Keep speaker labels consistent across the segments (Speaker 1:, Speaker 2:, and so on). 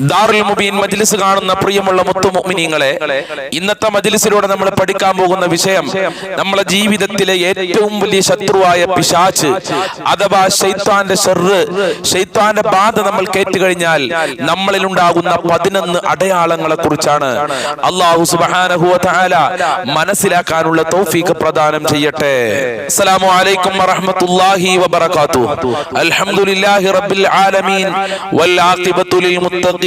Speaker 1: ദാറുൽ മുബീൻ മജ്ലിസ് കാണുന്ന പ്രിയമുള്ള മുത്തു ഇന്നത്തെ മജ്ലിസിലൂടെ നമ്മൾ പഠിക്കാൻ പോകുന്ന വിഷയം നമ്മളെ ജീവിതത്തിലെ ഏറ്റവും വലിയ ശത്രുവായ പിശാച്ച് അഥവാ ഷെയ്ത്താന്റെ ഷെറ് ഷെയ്ത്താന്റെ ബാധ നമ്മൾ കേറ്റുകഴിഞ്ഞാൽ നമ്മളിൽ ഉണ്ടാകുന്ന പതിനൊന്ന് അടയാളങ്ങളെ കുറിച്ചാണ് അള്ളാഹു തആല മനസ്സിലാക്കാനുള്ള തൗഫീഖ് പ്രദാനം ചെയ്യട്ടെ. അസ്സലാമു അലൈക്കും വറഹ്മത്തുള്ളാഹി വബറകാതുഹു. അൽഹംദുലില്ലാഹി റബ്ബിൽ ആലമീൻ. വൽ ആഖിബത്തു ലിൽ മുത്തഖീൻ.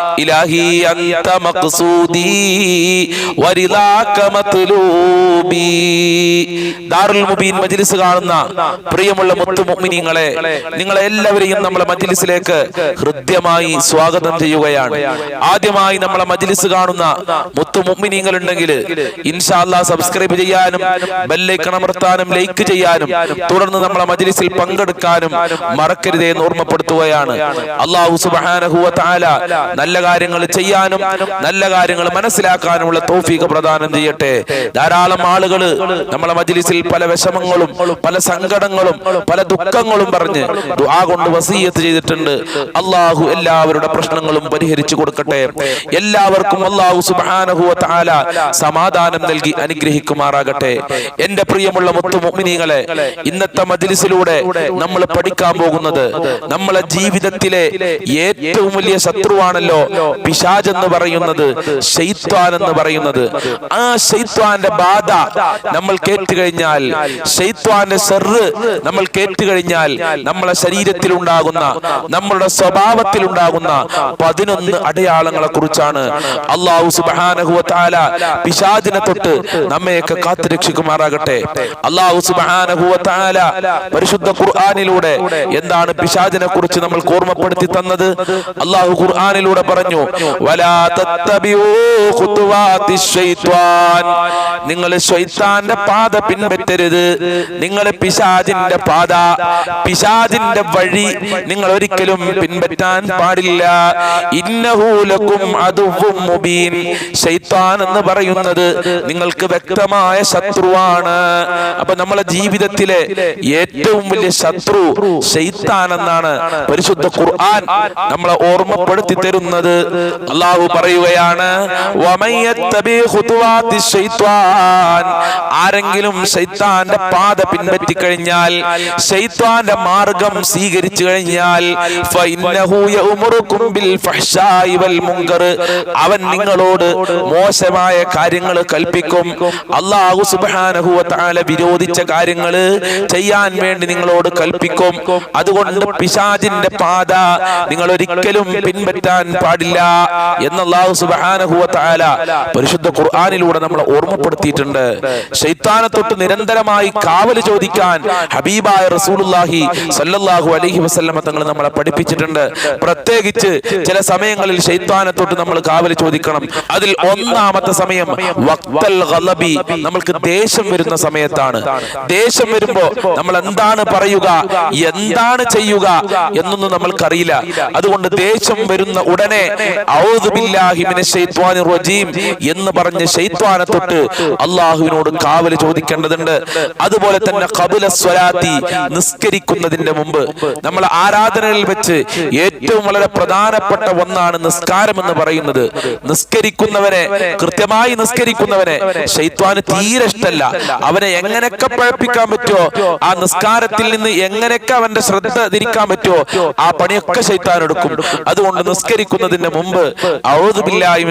Speaker 1: ഇലാഹി അന്ത മഖ്സൂദി വരിദാക മത്ലൂബി ദാറുൽ മുബീൻ മജ്ലിസ് കാണുന്ന പ്രിയമുള്ള മുത്തു മുഅ്മിനീങ്ങളെ നിങ്ങളെ എല്ലാവരെയും നമ്മളെ മജ്ലിസിലേക്ക് ഹൃദ്യമായി സ്വാഗതം ചെയ്യുകയാണ്. ആദ്യമായി നമ്മളെ മജ്ലിസ് കാണുന്ന മുത്തു മുഅ്മിനീങ്ങൾ ഉണ്ടെങ്കിൽ ഇൻഷാ അല്ലാഹ് സബ്സ്ക്രൈബ് ചെയ്യാനും ബെല്ലൈക്കൺ അമർത്താനും ലൈക്ക് ചെയ്യാനും തുടർന്ന് നമ്മളെ മജ്ലിസിൽ പങ്കെടുക്കാനും മറക്കരുതേ എന്ന് ഓർമ്മപ്പെടുത്തുകയാണ് അള്ളാഹു വ തആല നല്ല കാര്യങ്ങൾ ചെയ്യാനും നല്ല കാര്യങ്ങൾ മനസ്സിലാക്കാനുമുള്ള തോഫീക്ക് പ്രദാനം ചെയ്യട്ടെ. ധാരാളം ആളുകൾ നമ്മളെ മജ്ലിസിൽ പല വിഷമങ്ങളും പല സങ്കടങ്ങളും പല ദുഃഖങ്ങളും പറഞ്ഞ് ദുആ കൊണ്ട് വസീയത്ത് ചെയ്തിട്ടുണ്ട്. അള്ളാഹു എല്ലാവരുടെ പ്രശ്നങ്ങളും പരിഹരിച്ചു കൊടുക്കട്ടെ. എല്ലാവർക്കും അള്ളാഹു സുബ്ഹാനഹു വ തആല സമാധാനം നൽകി അനുഗ്രഹിക്കുമാറാകട്ടെ. എന്റെ പ്രിയമുള്ള മുത്തു ഇന്നത്തെ മജ്ലിസിലൂടെ നമ്മൾ പഠിക്കാൻ പോകുന്നത് നമ്മളെ ജീവിതത്തിലെ ഏറ്റവും വലിയ ശത്രുവാണല്ലോ പിശാജ് എന്ന് പറയുന്നത് ഷെയ്ത്വാൻ എന്ന് പറയുന്നത്. ആ ഷെയ്ത്വാന്റെ ബാധ നമ്മൾ കേട്ട് കഴിഞ്ഞാൽ ഷെയ്ത്വാന്റെ സെറ് നമ്മൾ കേട്ട് കഴിഞ്ഞാൽ നമ്മളെ ശരീരത്തിൽ ഉണ്ടാകുന്ന നമ്മളുടെ സ്വഭാവത്തിൽ ഉണ്ടാകുന്ന പതിനൊന്ന് അടയാളങ്ങളെ കുറിച്ചാണ് അള്ളാഹു സുബാനഹുവ താല പിശാജിനെ തൊട്ട് നമ്മയൊക്കെ കാത്തു രക്ഷിക്കുമാറാകട്ടെ. അള്ളാഹു സുബാനഹുവ താല പരിശുദ്ധ ഖുർആാനിലൂടെ എന്താണ് പിശാജിനെ കുറിച്ച് നമ്മൾ ഓർമ്മപ്പെടുത്തി തന്നത്? അള്ളാഹു ഖുർആാനിലൂടെ പറഞ്ഞു ശൈത്വാൻ. നിങ്ങൾ ശൈത്താന്റെ പാത പിൻപറ്റരുത്. നിങ്ങൾ പിശാജിന്റെ പാത പിശാജിന്റെ വഴി നിങ്ങൾ ഒരിക്കലും പിൻപറ്റാൻ പാടില്ല. ഇന്നഹൂലക്കും അതുവും മുബീൻ. ശൈത്താൻ എന്ന് പറയുന്നത് നിങ്ങൾക്ക് വ്യക്തമായ ശത്രുവാണ്. അപ്പൊ നമ്മളെ ജീവിതത്തിലെ ഏറ്റവും വലിയ ശത്രു ശൈത്താൻ എന്നാണ് പരിശുദ്ധ ഖുർആൻ നമ്മളെ ഓർമ്മപ്പെടുത്തി തരുന്നത്. അള്ളാഹു പറയുകയാണ് ആരെങ്കിലും ശൈത്താന്റെ പാത പിൻപറ്റി കഴിഞ്ഞാൽ ശൈത്താന്റെ മാർഗം സ്വീകരിച്ചു കഴിഞ്ഞാൽ അവൻ നിങ്ങളോട് മോശമായ കാര്യങ്ങൾ കൽപ്പിക്കും. അല്ലാഹു സുബ്ഹാനഹു താല വിരോധിച്ച കാര്യങ്ങൾ ചെയ്യാൻ വേണ്ടി നിങ്ങളോട് കൽപ്പിക്കും. അതുകൊണ്ട് പിശാചിന്റെ പാത നിങ്ങൾ ഒരിക്കലും പിൻപറ്റാൻ പാടില്ല. സുബ്ഹാനഹു വ തആല പരിശുദ്ധ ഖുർആാനിലൂടെ നമ്മളെ ഓർമ്മപ്പെടുത്തിയിട്ടുണ്ട്. ശൈത്താനെ തൊട്ട് നിരന്തരമായി കാവൽ ചോദിക്കാൻ ഹബീബായ റസൂലുള്ളാഹി സല്ലല്ലാഹു അലൈഹി വസല്ലമ തങ്ങൾ നമ്മളെ പഠിപ്പിച്ചിട്ടുണ്ട്. പ്രത്യേകിച്ച് ചില സമയങ്ങളിൽ ശൈത്താനെ തൊട്ട് നമ്മൾ കാവൽ ചോദിക്കണം. അതിൽ ഒന്നാമത്തെ സമയം വക്തൽ ഗലബി നമ്മൾക്ക് ദേഷ്യം വരുന്ന സമയത്താണ്. ദേഷ്യം വരുമ്പോ നമ്മൾ എന്താണ് പറയുക എന്താണ് ചെയ്യുക എന്നൊന്നും നമ്മൾക്കറിയില്ല. അതുകൊണ്ട് ദേഷ്യം വരുന്ന ഉടനെ എന്ന് പറഞ്ഞ് ശൈത്വാനെ തൊട്ട് അള്ളാഹുവിനോട് കാവൽ ചോദിക്കേണ്ടതുണ്ട്. അതുപോലെ തന്നെ കബുല സ്വലാത്തി നിസ്കരിക്കുന്നതിന്റെ മുമ്പ് നമ്മൾ ആരാധനയിൽ വെച്ച് ഏറ്റവും വളരെ പ്രധാനപ്പെട്ട ഒന്നാണ് നിസ്കാരം എന്ന് പറയുന്നത്. നിസ്കരിക്കുന്നവനെ കൃത്യമായി നിസ്കരിക്കുന്നവനെ ശൈത്വാന് തീരെ ഇഷ്ടല്ല. അവനെ എങ്ങനെയൊക്കെ പഴപ്പിക്കാൻ പറ്റുമോ ആ നിസ്കാരത്തിൽ നിന്ന് എങ്ങനെയൊക്കെ അവന്റെ ശ്രദ്ധ തിരിക്കാൻ പറ്റുമോ ആ പണിയൊക്കെ ശൈത്താൻ എടുക്കും. അതുകൊണ്ട് നിസ്കരിക്കുന്നതിന് മുമ്പ് ഔദു ബില്ലാഹി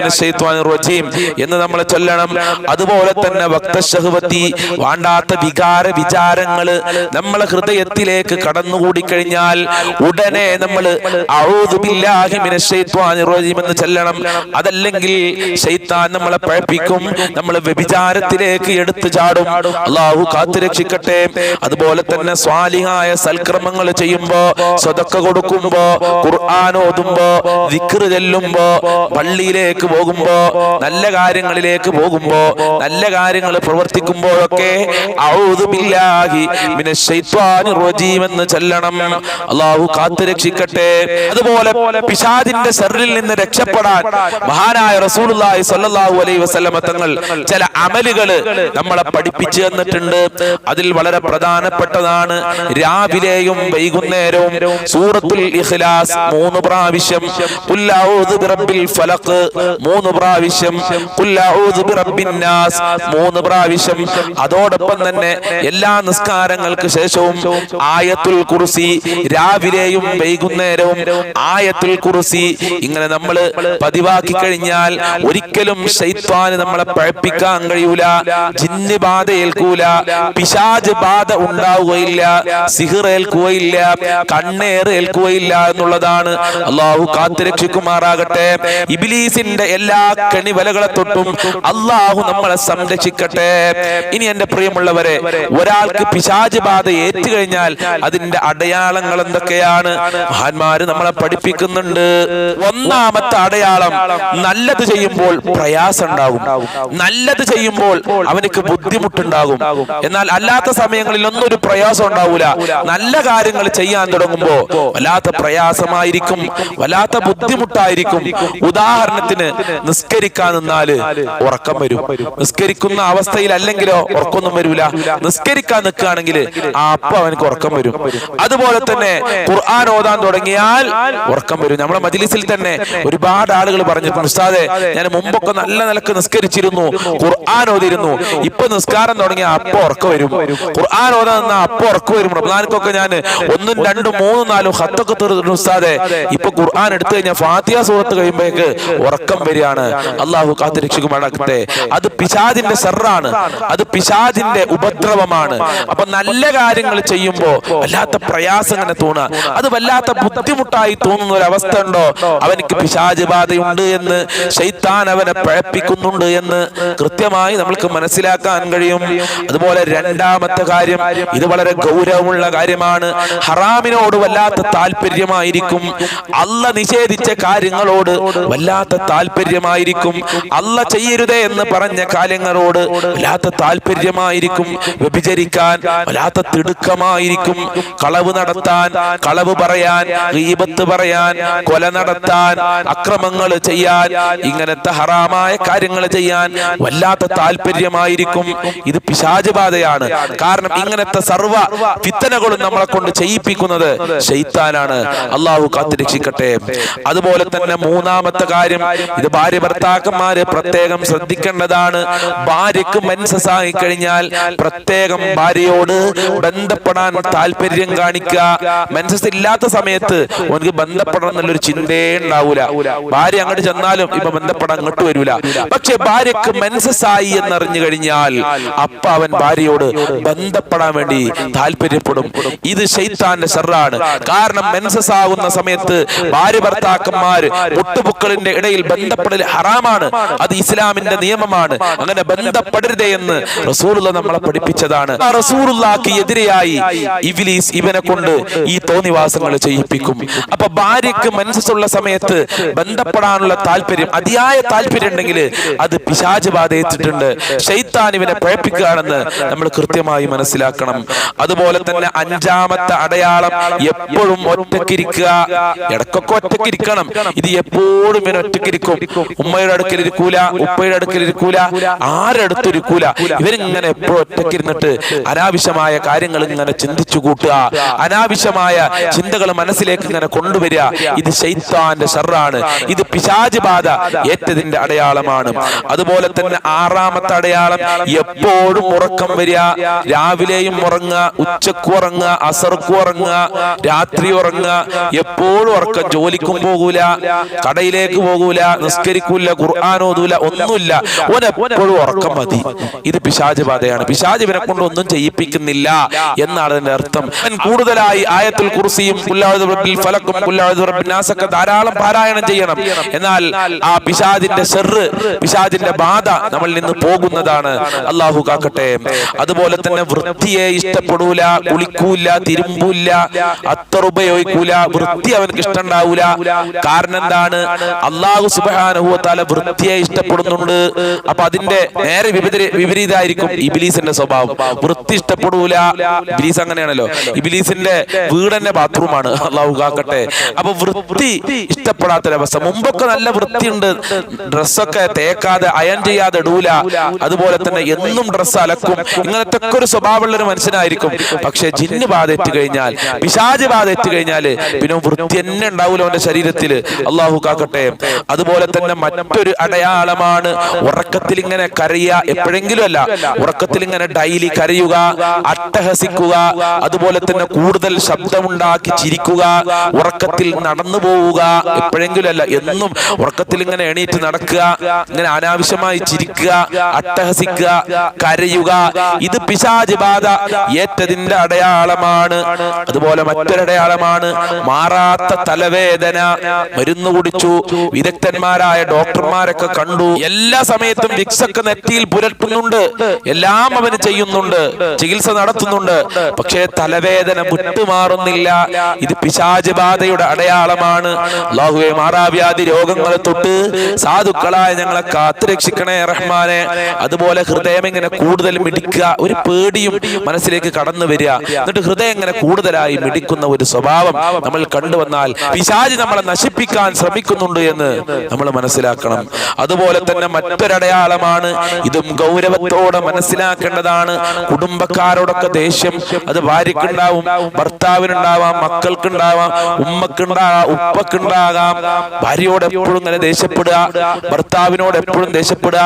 Speaker 1: റജീം എന്ന് നമ്മൾ ചൊല്ലണം. അതുപോലെ തന്നെ ഭക്തശഹുപത്തി വാണ്ടാത്ത വികാര വിചാരങ്ങൾ നമ്മളെ ഹൃദയത്തിലേക്ക് കടന്നുകൂടി കഴിഞ്ഞാൽ ഉടനെ നമ്മൾ റജീം എന്ന് ചൊല്ലണം. അതല്ലെങ്കിൽ ശൈത്താൻ നമ്മളെ പഴപ്പിക്കും നമ്മൾ വ്യഭിചാരത്തിലേക്ക് എടുത്തു ചാടും. അള്ളാഹു കാത്തുരക്ഷിക്കട്ടെ അതുപോലെ തന്നെ സ്വാലിഹായ സൽക്രമങ്ങൾ ചെയ്യുമ്പോ സ്വതക്ക കൊടുക്കുമ്പോ ഖുർആൻ ഓതുമ്പോ ദിക്റ് ചെല്ലുമ്പോ പള്ളിയിലേക്ക് പോകുമ്പോ നല്ല കാര്യങ്ങളിലേക്ക് പോകുമ്പോ നല്ല കാര്യങ്ങൾ പ്രവർത്തിക്കുമ്പോഴൊക്കെ എന്ന് ചൊല്ലണം. അള്ളാഹു കാത്തു രക്ഷിക്കട്ടെ. അതുപോലെ പിശാദിന്റെ സെറിൽ നിന്ന് രക്ഷപ്പെടാൻ മഹാനായ റസൂലുള്ളാഹി സ്വല്ലല്ലാഹു അലൈഹി വസല്ലമ തങ്ങൾ ചില അമലുകൾ നമ്മളെ പഠിപ്പിച്ചു തന്നിട്ടുണ്ട്. അതിൽ വളരെ പ്രധാനപ്പെട്ടതാണ് രാവിലെയും വൈകുന്നേരവും സൂറത്തുൽ ഇഖ്ലാസ് മൂന്ന് പ്രാവശ്യം ഖുൽ അഊദു ബിറബ്ബിൽ ഫലഖ് മൂന്ന് പ്രാവശ്യം ഖുൽ ബിറബ്ബിൻ നാസ് മൂന്ന് പ്രാവശ്യം. അതോടൊപ്പം തന്നെ എല്ലാ നിസ്കാരങ്ങൾക്ക് ശേഷവും ആയത്തുൽ കുർസി രാവിലെയും വൈകുന്നേരവും ആയത്തുൽ കുർസി ഇങ്ങനെ നമ്മൾ പതിവാക്കി കഴിഞ്ഞാൽ ഒരിക്കലും ശൈത്വാന് നമ്മളെ പഴപ്പിക്കാൻ കഴിയൂല ജിന്ന് ബാധ ഏൽക്കൂല പിശാജ് ബാധ ഉണ്ടാവുകയില്ല സിഹിർ ഏൽക്കുകയില്ല കണ്ണേർ ഏൽക്കുകയില്ല എന്നുള്ളതാണ്. അള്ളാഹു കാത്തുരക്ഷിക്കുമാറാകട്ടെ ഇബിലീസിന്റെ എല്ലാ കെണിവലകളെ തൊട്ടും അള്ളാഹു നമ്മളെ സംരക്ഷിക്കട്ടെ. ഇനി എന്റെ പ്രിയമുള്ളവരെ ഒരാൾക്ക് പിശാജ് ബാധ ഏറ്റുകഴിഞ്ഞാൽ അതിന്റെ അടയാളങ്ങൾ എന്തൊക്കെയാണ്? മഹാന്മാര് നമ്മളെ പഠിപ്പിക്കുന്നുണ്ട്. ഒന്നാമത്തെ അടയാളം നല്ലത് ചെയ്യുമ്പോൾ പ്രയാസം ഉണ്ടാകും നല്ലത് ചെയ്യുമ്പോൾ അവനക്ക് ബുദ്ധിമുട്ടുണ്ടാകും. എന്നാൽ അല്ലാത്ത സമയങ്ങളിൽ ഒന്നും ഒരു പ്രയാസം ഉണ്ടാവൂല. നല്ല കാര്യങ്ങൾ ചെയ്യാൻ തുടങ്ങുമ്പോ വല്ലാത്ത പ്രയാസമായിരിക്കും. വല്ലാത്ത ബുദ്ധിമുട്ടായിരിക്കും ഉദാഹരണത്തിന് നിസ്കരിക്കാൻ നിന്നാൽ ഉറക്കം വരും. നിസ്കരിക്കുന്ന അവസ്ഥയിൽ അല്ലെങ്കിലോ ഉറക്കൊന്നും വരൂല. നിസ്കരിക്കാൻ നിൽക്കുകയാണെങ്കിൽ ആ അപ്പൊ അവനക്ക് ഉറക്കം വരും. അതുപോലെ തന്നെ ഖുർആൻ ഓതാൻ തുടങ്ങിയാൽ ഉറക്കം വരും. നമ്മുടെ മജിലിസിൽ തന്നെ ഒരുപാട് ആളുകൾ പറഞ്ഞിട്ടുണ്ട്. ഉസ്താദെ ഞാൻ മുമ്പൊക്കെ നല്ല നിലയ്ക്ക് നിസ്കരിച്ചിരുന്നു. ഖുർആൻ ഓതിരുന്നു ഇപ്പൊ നിസ്കാരം തുടങ്ങിയ അപ്പൊ ഉറക്കം വരും. ഖുർആൻ ഓതാൻ നിന്നാ അപ്പൊ ഉറക്കം വരും. റബ്ലാനിക്കൊക്കെ ഞാൻ ഒന്നും രണ്ടും മൂന്നും നാലും ഹത്തൊക്കെ തീർത്തിട്ടുണ്ട് ഉസ്താദെ. ഇപ്പൊ ഖുർആൻ എടുത്തു കഴിഞ്ഞാൽ ഫാത്തിയ സൂറത്ത് കഴിയുമ്പോഴേക്ക് ഉറക്കം വരികയാണ്. അള്ളാഹു കാത്തു രക്ഷിക്കുമാറാകട്ടെ. അത് പിശാദിന്റെ സെറാണ് അത് പിശാദിന്റെ ഉപദ്രവമാണ്. അപ്പൊ നല്ല കാര്യങ്ങൾ ചെയ്യുമ്പോ വല്ലാത്ത പ്രയാസം ഇങ്ങനെ തോന്നുക. അത് വല്ലാത്ത ബുദ്ധിമുട്ടായി തോന്നുന്ന ഒരു അവസ്ഥ ഉണ്ടോ? അവനിക്ക് പിശാജ് ബാധയുണ്ട് എന്ന് ശൈത്താൻ അവനെ പഴപ്പിക്കുന്നുണ്ട് എന്ന് കൃത്യമായി നമ്മൾക്ക് മനസ്സിലാക്കാൻ കഴിയും. അതുപോലെ രണ്ടാമത്തെ കാര്യം ഇത് വളരെ ഗൗരവമുള്ള കാര്യമാണ്. ഹറാമിനോട് വല്ലാത്ത താല്പര്യമായിരിക്കും. അല്ല നിഷേധിച്ച കാര്യങ്ങളോട് വല്ലാത്ത താല്പര്യമായിരിക്കും. അല്ല ചെയ്യരുതേ എന്ന് പറഞ്ഞ കാര്യങ്ങളോട് വല്ലാത്ത താല്പര്യമായിരിക്കും. വ്യഭിചരിക്കാൻ വല്ലാത്ത തിടുക്കമായിരിക്കും. കളവ് നടത്താൻ കളവ് പറയാൻ ഗീബത്ത് പറയാൻ കൊല നടത്താൻ അക്രമങ്ങൾ ചെയ്യാൻ ഇങ്ങനത്തെ ഹറാമായ കാര്യങ്ങൾ ചെയ്യാൻ വല്ലാത്ത താല്പര്യമായിരിക്കും. ഇത് പിശാചുപാതയാണ് കാരണം ഇങ്ങനത്തെ സർവ ഫിത്തനകളും നമ്മളെ കൊണ്ട് ചെയ്യിപ്പിക്കുന്നത് ഷെയ്ത്താനാണ് അള്ളാഹു കാത്തിരക്ഷിക്കട്ടെ. അതുപോലെ തന്നെ മൂന്നാമത്തെ കാര്യം ഇത് ഭാര്യ ഭർത്താക്കന്മാര് പ്രത്യേകം ശ്രദ്ധിക്കേണ്ടതാണ്. ഭാര്യക്ക് മനസ്സായി കഴിഞ്ഞാൽ പ്രത്യേകം ഭാര്യയോട് ബന്ധപ്പെടാൻ താല്പര്യം കാണിക്കുക. മനസ്സ് ഇല്ലാത്ത സമയത്ത് അവനക്ക് ബന്ധപ്പെടണം എന്നുള്ളൊരു ചിന്തയേ ഉണ്ടാവൂല. ഭാര്യ അങ്ങോട്ട് ചെന്നാലും ഇപ്പൊ ബന്ധപ്പെടാൻ അങ്ങോട്ട് വരൂല. പക്ഷെ ഭാര്യക്ക് മനസ്സായി എന്നറിഞ്ഞു കഴിഞ്ഞാൽ അപ്പ അവൻ ഭാര്യയോട് ബന്ധപ്പെടാൻ വേണ്ടി താല്പര്യപ്പെടും. ഇത് ശൈത്താന്റെ ഷെറാണ് കാരണം മെൻസസ് ആകുന്ന സമയത്ത് ഭാര്യ ഭർത്താക്കന്മാർ മുട്ടുപുക്കളിന്റെ ഇടയിൽ ബന്ധപ്പെടൽ ഹറാമാണ്. അത് ഇസ്ലാമിന്റെ നിയമമാണ്. അങ്ങനെ ബന്ധപ്പെടരുത് എന്ന് റസൂലുള്ള നമ്മളെ പഠിപ്പിച്ചതാണ്. ആ റസൂലുള്ളാക്ക് എതിരെയായി ഇവലീസ് ഇവനെ കൊണ്ട് ഈ തോന്നിവാസങ്ങൾ ചെയ്യിപ്പിക്കും. അപ്പൊ ഭാര്യക്ക് മനസ്സുള്ള സമയത്ത് ബന്ധപ്പെടാനുള്ള താല്പര്യം അതിയായ താല്പര്യം ഉണ്ടെങ്കിൽ അത് പിശാച് ബാധയിച്ചിട്ടുണ്ട് ഷെയ്ത്താൻ ഇവനെ പഴപ്പിക്കുകയാണെന്ന് നമ്മൾ കൃത്യമായി മനസ്സിലാക്കണം. അതുപോലെ തന്നെ അഞ്ചാമത്തെ അടയാളം എപ്പോഴും ഒറ്റക്കിരിക്കുക ഇടക്കൊക്കെ ഒറ്റക്കിരിക്കണം ഇത് എപ്പോഴും ഇവൻ ഒറ്റക്കിരിക്കും ഉമ്മയുടെ അടുക്കൽ ഇരിക്കൂല ഉപ്പയുടെ അടുക്കൽ ഇരിക്കൂല ആരടുത്ത് ഇരിക്കൂല. ഇവരിങ്ങനെ എപ്പോഴും ഒറ്റക്കിരുന്നിട്ട് അനാവശ്യമായ കാര്യങ്ങൾ ഇങ്ങനെ ചിന്തിച്ചു കൂട്ടുക. അനാവശ്യമായ ചിന്തകൾ മനസ്സിലേക്ക് ഇങ്ങനെ കൊണ്ടുവരിക. ഇത് ശൈത്താന്റെ ഷറാണ് ഇത് പിശാജ് ബാധ ഏറ്റതിന്റെ അടയാളമാണ്. അതുപോലെ തന്നെ ആറാമത്തെ അടയാളം എപ്പോഴും ഉറക്കം വരിക. രാവിലെയും ഉറങ്ങുക ഉച്ചയ്ക്ക് ഉറങ്ങുക അസർക്കും ഉറങ്ങുക രാത്രി ഉറങ്ങുക. എപ്പോഴും ഉറക്കം ജോലിക്കും പോകൂല. കടയിലേക്ക് പോകൂല നിസ്കരിക്കൂല ഖുർആൻ ഓതൂല ഒന്നുമില്ല. ഓൻ എപ്പോഴും ഉറക്കം മതി. ഇത് പിശാജ് ബാധയാണ്. പിശാജ് ഇവനെ കൊണ്ട് ഒന്നും ചെയ്യിപ്പിക്കുന്നില്ല എന്നാണ് അതിന്റെ അർത്ഥം. കൂടുതലായി ആയത്തിൽ ബിറബ്ബിൽ ഫലക്കും നാസൊക്കെ ധാരാളം പാരായണം ചെയ്യണം. എന്നാൽ ആ പിശാജിന്റെ ഷെറ് പിശാജിന്റെ ബാധ നമ്മളിൽ നിന്ന് പോകുന്നതാണ്. അള്ളാഹു കാക്കട്ടെ. അതുപോലെ തന്നെ വൃത്തിയെ ഇഷ്ടപ്പെടൂല കുളിക്കൂല തിരുമ്പൂല അത്ര ഉപയോഗിക്കൂല വൃത്തി അവനക്ക് ഇഷ്ടമുണ്ടാവൂല. കാരണം കാരണം എന്താണ് അള്ളാഹു സുബാനുഭവത്താല വൃത്തിയെ ഇഷ്ടപ്പെടുന്നുണ്ട്. അപ്പൊ അതിന്റെ നേരെ വിപരീത വിപരീതമായിരിക്കും ഇബിലീസിന്റെ സ്വഭാവം. വൃത്തി ഇഷ്ടപ്പെടൂല. ഇബിലീസ് അങ്ങനെയാണല്ലോ. ഇബിലീസിന്റെ വീടന്നെ ബാത്റൂമാണ്. അള്ളാഹു കാക്കട്ടെ. അപ്പൊ വൃത്തി ഇഷ്ടപ്പെടാത്തൊരവസ്ഥ. മുമ്പൊക്കെ നല്ല വൃത്തിയുണ്ട്. ഡ്രസ്സൊക്കെ തേക്കാതെ അയൺ ചെയ്യാതെ ഇടൂല. അതുപോലെ തന്നെ എന്നും ഡ്രസ്സ് അലക്കും. ഇങ്ങനത്തെ ഒക്കെ ഒരു സ്വഭാവമുള്ള ഒരു മനുഷ്യനായിരിക്കും. പക്ഷെ ജിന്ന് ബാധ കഴിഞ്ഞാൽ പിശാജ് ബാധ കഴിഞ്ഞാൽ പിന്നെ വൃത്തി തന്നെ ഉണ്ടാവൂല അവന്റെ ശരീരത്തിൽ അള്ളാഹു കാക്കട്ടെ. അതുപോലെ തന്നെ മറ്റൊരു അടയാളമാണ് ഉറക്കത്തിൽ ഇങ്ങനെ കരയുക എപ്പോഴെങ്കിലും അല്ല ഉറക്കത്തിൽ ഇങ്ങനെ ഡൈലി കരയുക അട്ടഹസിക്കുക അതുപോലെ തന്നെ കൂടുതൽ ശബ്ദമുണ്ടാക്കി ചിരിക്കുക ഉറക്കത്തിൽ നടന്നു പോവുക എപ്പോഴെങ്കിലും അല്ല എന്നും ഉറക്കത്തിൽ ഇങ്ങനെ എണീറ്റ് നടക്കുക ഇങ്ങനെ അനാവശ്യമായി ചിരിക്കുക അട്ടഹസിക്കുക കരയുക ഇത് പിശാജ് ബാധ ഏറ്റതിന്റെ അടയാളമാണ്. അതുപോലെ മറ്റൊരടയാളമാണ് മാറാത്ത തലവേദന മരുന്ന് കുടിച്ചു. വിദഗ്ധന്മാരായ ഡോക്ടർമാരൊക്കെ കണ്ടു. എല്ലാ സമയത്തും വിക്സൊക്കെ നെറ്റിയിൽ പുരട്ടുന്നുണ്ട്. എല്ലാം അവന് ചെയ്യുന്നുണ്ട്. ചികിത്സ നടത്തുന്നുണ്ട്. പക്ഷേ തലവേദന വിട്ടുമാറുന്നില്ല. ഇത് പിശാജ് ബാധയുടെ അടയാളമാണ്. അള്ളാഹുവെ മാറാവ്യാധി രോഗങ്ങളെ തൊട്ട് സാധുക്കളായ ഞങ്ങളെ കാത്തു രക്ഷിക്കണേ റഹ്മാനെ. അതുപോലെ ഹൃദയം ഇങ്ങനെ കൂടുതൽ മിടിക്കുക. ഒരു പേടിയും മനസ്സിലേക്ക് കടന്നു വരിക. എന്നിട്ട് ഹൃദയം ഇങ്ങനെ കൂടുതലായി മിടിക്കുന്ന ഒരു സ്വഭാവം നമ്മൾ കണ്ടുവന്നാൽ പിശാജ് നമ്മളെ നശിപ്പിക്കാൻ ശ്രമിക്കുന്നുണ്ട് എന്ന് നമ്മൾ മനസ്സിലാക്കണം. അതുപോലെ തന്നെ മറ്റൊരടയാളമാണ്. ഇതും ഗൗരവത്തോടെ മനസ്സിലാക്കേണ്ടതാണ്. കുടുംബക്കാരോടൊക്കെ ദേഷ്യം അത് ഭാര്യക്കുണ്ടാവും ഭർത്താവിനുണ്ടാവാം മക്കൾക്കുണ്ടാവാം ഉമ്മക്കുണ്ടാകാം ഉപ്പക്കുണ്ടാകാം. ഭാര്യയോട് എപ്പോഴും ഇങ്ങനെ ദേഷ്യപ്പെടുക ഭർത്താവിനോട് എപ്പോഴും ദേഷ്യപ്പെടുക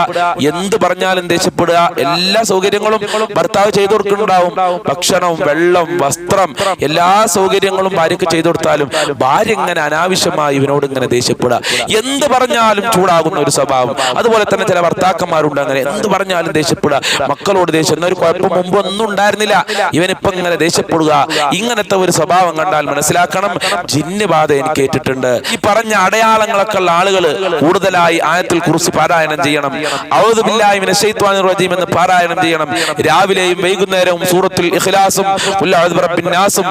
Speaker 1: എന്ത് പറഞ്ഞാലും ദേഷ്യപ്പെടുക. എല്ലാ സൗകര്യങ്ങളും ഭർത്താവ് ചെയ്തു കൊടുക്കുന്നുണ്ടാവും. ഭക്ഷണവും വെള്ളം വസ്ത്രം എല്ലാ സൗകര്യങ്ങളും ഭാര്യക്ക് ചെയ്തു കൊടുത്താലും ഭാര്യ ഇങ്ങനെ അനാവശ്യമായി ഇവനോട് ഇങ്ങനെ ദേഷ്യപ്പെടുക. എന്ത് പറഞ്ഞാലും ചൂടാകുന്ന ഒരു സ്വഭാവം. അതുപോലെ തന്നെ ചില ഭർത്താക്കന്മാരുണ്ട് അങ്ങനെ. എന്ത് പറഞ്ഞാലും ദേഷ്യപ്പെടുക. മക്കളോട് ദേഷ്യം. എന്നൊരു കുഴപ്പം മുമ്പ് ഒന്നും ഉണ്ടായിരുന്നില്ല. ഇവനിപ്പം ഇങ്ങനെ ദേഷ്യപ്പെടുക. ഇങ്ങനത്തെ ഒരു സ്വഭാവം കണ്ടാൽ മനസ്സിലാക്കണം. ജിന്ന് ബാധ എനിക്ക് ഏറ്റിട്ടുണ്ട്. ഈ പറഞ്ഞ അടയാളങ്ങളൊക്കെ ഉള്ള ആളുകൾ കൂടുതലായി ആയത്തിൽ കുറിച്ച് പാരായണം ചെയ്യണം. ശൈത്വാനിർ റജീം എന്ന് പാരായണം ചെയ്യണം. രാവിലെയും വൈകുന്നേരവും സൂറത്തുൽ ഇഖ്ലാസും ബിറബ്ബിൻ നാസും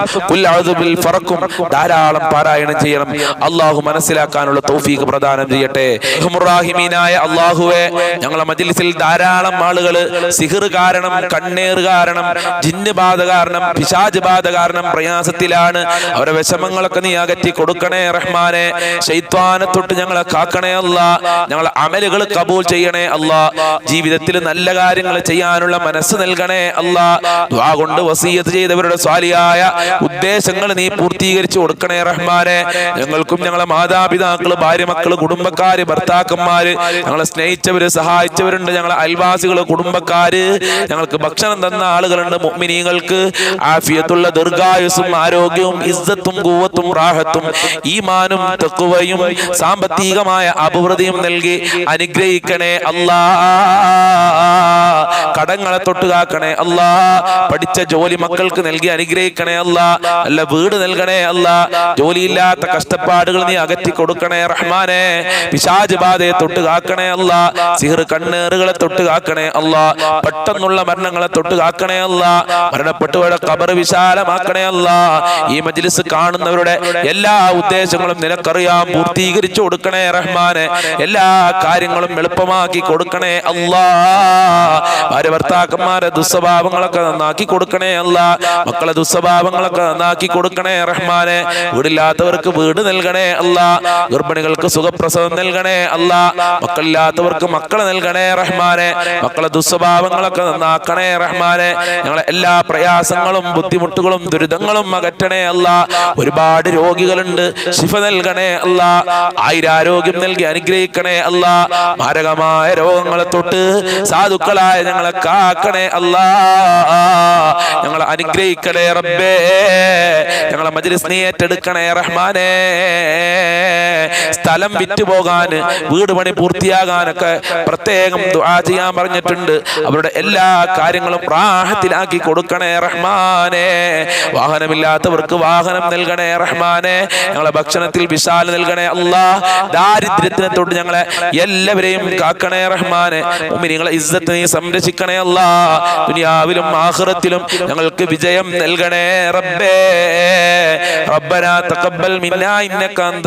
Speaker 1: ഫറക്കും ധാരാളം പാരായണം ചെയ്യണം. അള്ളാഹു മനസ്സിലാക്കാനുള്ള തൗഫീഖ് പ്രദാനം ചെയ്യട്ടെ. അള്ളാഹുവെ ഞങ്ങളെ മജ്ലിസിൽ ധാരാളം ആളുകൾ സിഹിർ കാരണം കണ്ണേർ കാരണം ജിന്ന് ബാധ കാരണം പിശാജ് ബാധ കാരണം പ്രയാസത്തിലാണ്. അവരെ വിഷമങ്ങളൊക്കെ നീ അകറ്റി കൊടുക്കണേ റഹ്മാനെ. ശൈത്വാനെ തൊട്ട് ഞങ്ങളെ കാക്കണേ അല്ല. ഞങ്ങളെ അമലുകൾ കബൂൽ ചെയ്യണേ അല്ല. ജീവിതത്തിൽ നല്ല കാര്യങ്ങൾ ചെയ്യാനുള്ള മനസ്സ് നൽകണേ അല്ല. കൊണ്ട് വസീയത്ത് ചെയ്തവരുടെ സ്വാലിയായ ഉദ്ദേശങ്ങൾ നീ പൂർത്തീകരിച്ചു കൊടുക്കണേ റഹ്മാനെ. ഞങ്ങൾക്കും ഞങ്ങളെ മാതാപിതാക്കൾ ഭാര്യ മക്കൾ കുടുംബക്കാര് ഭർത്താക്കന്മാര് ഞങ്ങളെ സ്നേഹിച്ചവര് സഹായിച്ചവരുണ്ട് ഞങ്ങളെ അയൽവാസികൾ കുടുംബക്കാര് ഞങ്ങൾക്ക് ഭക്ഷണം തന്ന ആളുകളുണ്ട് മുഅ്മിനീങ്ങൾക്ക് ആഫിയത്തുള്ള ദീർഘായുസും ആരോഗ്യവും ഇസ്സത്തും കൂവത്തും റാഹത്തും ഈമാനും തെക്കുവയും സാമ്പത്തികമായ അഭിവൃദ്ധിയും നൽകി അനുഗ്രഹിക്കണേ അല്ലാ. കടങ്ങളെ തൊട്ടുകാക്കണേ അല്ലാ. പഠിച്ച ജോലി മക്കൾക്ക് നൽകി അനുഗ്രഹിക്കണേ അല്ല. അല്ല വീട് നൽകണേ അല്ല. ജോലിയില്ലാത്ത കഷ്ടപ്പാടുകൾ നീ കൊടുക്കണേ റഹ്മാനെ. പിശാജ് ബാധയെ തൊട്ട് കാക്കണേ അല്ല. സിഹർ കണ്ണേറുകളെ തൊട്ട് കാക്കണേ അല്ല. പെട്ടെന്നുള്ള മരണങ്ങളെ തൊട്ട് കാക്കണേ അല്ല. മരണപ്പെട്ടവരുടെ കബർ വിശാലമാക്കണേ അല്ല. ഈ മജ്ലിസ് കാണുന്നവരുടെ എല്ലാ ഉദ്ദേശങ്ങളും നിനക്കറിയാം. പൂർത്തീകരിച്ചു കൊടുക്കണേ റഹ്മാനെ. എല്ലാ കാര്യങ്ങളും എളുപ്പമാക്കി കൊടുക്കണേ അല്ലാ. ഭാര്യ ഭർത്താക്കന്മാരെ ദുസ്വഭാവങ്ങളൊക്കെ നന്നാക്കി കൊടുക്കണേ അല്ല. മക്കളെ ദുസ്വഭാവങ്ങളൊക്കെ നന്നാക്കി കൊടുക്കണേ റഹ്മാനെ. വീടില്ലാത്തവർക്ക് വീട് നൽകണേ അല്ല. ഗർഭിണികൾക്ക് സുഖപ്രസവം നൽകണേ അല്ല മക്കളില്ലാത്തവർക്ക് മക്കളെ നൽകണേ റഹ്മാനെ മക്കളെ ദുസ്വഭാവങ്ങളൊക്കെ നന്നാക്കണേ റഹ്മാനെ ഞങ്ങളെ എല്ലാ പ്രയാസങ്ങളും ബുദ്ധിമുട്ടുകളും ദുരിതങ്ങളും അകറ്റണേ അല്ല ഒരുപാട് രോഗികളുണ്ട് ശിഫ നൽകണേ അല്ല ആയിരാരോഗ്യം നൽകി അനുഗ്രഹിക്കണേ അല്ല മാരകമായ രോഗങ്ങളെ തൊട്ട് സാധുക്കളായ ഞങ്ങളെ കാക്കണേ അല്ല ഞങ്ങളെ അനുഗ്രഹിക്കണേ റബ്ബേ ഞങ്ങളെ മജ്ലിസ് നീ ഏറ്റെടുക്കണേ റഹ്മാനേ. സ്ഥലം വിറ്റുപോകാൻ വീട് പണി പൂർത്തിയാകാനൊക്കെ പ്രത്യേകം ദുആ ചെയ്യാൻ പറഞ്ഞിട്ടുണ്ട്. അവരുടെ എല്ലാ കാര്യങ്ങളും പ്രാഹത്തിലാക്കി കൊടുക്കണേ റഹ്മാനെ. വാഹനമില്ലാത്തവർക്ക് വാഹനം നൽകണേ റഹ്മാനെ. ഞങ്ങളെ ഭക്ഷണത്തിൽ വിശാല നൽകണേ അല്ലാ ദാരിദ്ര്യത്തിനെ തൊട്ട് ഞങ്ങളെ എല്ലാവരെയും കാക്കണേ റഹ്മാനെ. നിങ്ങളെ ഇസ്സത്ത് നീ സംരക്ഷിക്കണേ അല്ലാ ദുനിയാവിലും ആഖിറത്തിലും ഞങ്ങൾക്ക് വിജയം നൽകണേ റബ്ബേ. റബ്ബനാ തഖബ്ബൽ മിന്നാ ഇന്നക അന്ത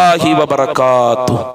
Speaker 1: വബറകാതുഹു